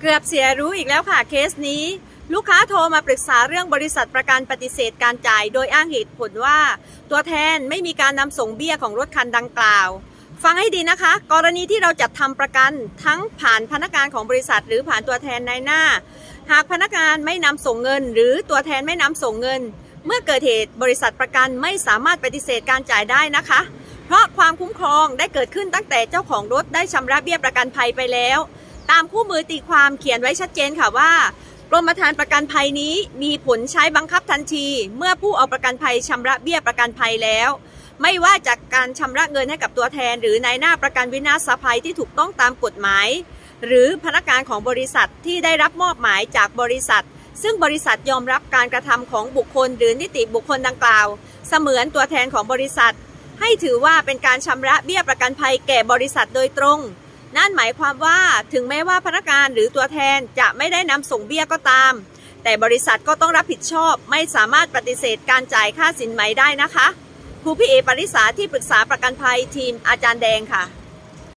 เกือบเสียรู้อีกแล้วค่ะเคสนี้ ลูกค้าโทรมาปรึกษาเรื่องบริษัทประกันปฏิเสธการจ่าย โดยอ้างเหตุผลว่า ตัวแทนไม่มีการนำส่งเบี้ยของรถคันดังกล่าว ฟังให้ดีนะคะ กรณีที่เราจัดทำประกันทั้งผ่านพนักงานของบริษัท หรือผ่านตัวแทนนายหน้า หากพนักงานไม่นำส่งเงิน หรือตัวแทนไม่นำส่งเงิน เมื่อเกิดเหตุบริษัทประกันไม่สามารถปฏิเสธการจ่ายได้นะคะ เพราะความคุ้มครองได้เกิดขึ้นตั้งแต่เจ้าของรถได้ชำระเบี้ยประกันภัยไปแล้ว ตามคู่มือตีความเขียนไว้ชัดเจนค่ะว่ากรมธรรม์ประกันภัยนี้มีผลใช้บังคับทันที เมื่อผู้เอาประกันภัยชำระเบี้ยประกันภัยแล้ว ไม่ว่าจากการชำระเงินให้กับตัวแทน หรือนายหน้าประกันวินาศภัยที่ถูกต้องตามกฎหมาย หรือพนักงานของบริษัทที่ได้รับมอบหมายจากบริษัท ซึ่งบริษัทยอมรับการกระทำของบุคคล หรือนิติบุคคลดังกล่าว เสมือนตัวแทนของบริษัท ให้ถือว่าเป็นการชำระเบี้ยประกันภัยแก่บริษัทโดยตรง นั่นหมายความว่าถึงแม้ว่าพนักงานหรือตัวแทนจะไม่ได้นำส่งเบี้ยก็ตาม แต่บริษัทก็ต้องรับผิดชอบ ไม่สามารถปฏิเสธการจ่ายค่าสินไหมได้นะคะครูพี่เอปริสาที่ปรึกษาประกันภัยทีมอาจารย์แดงค่ะ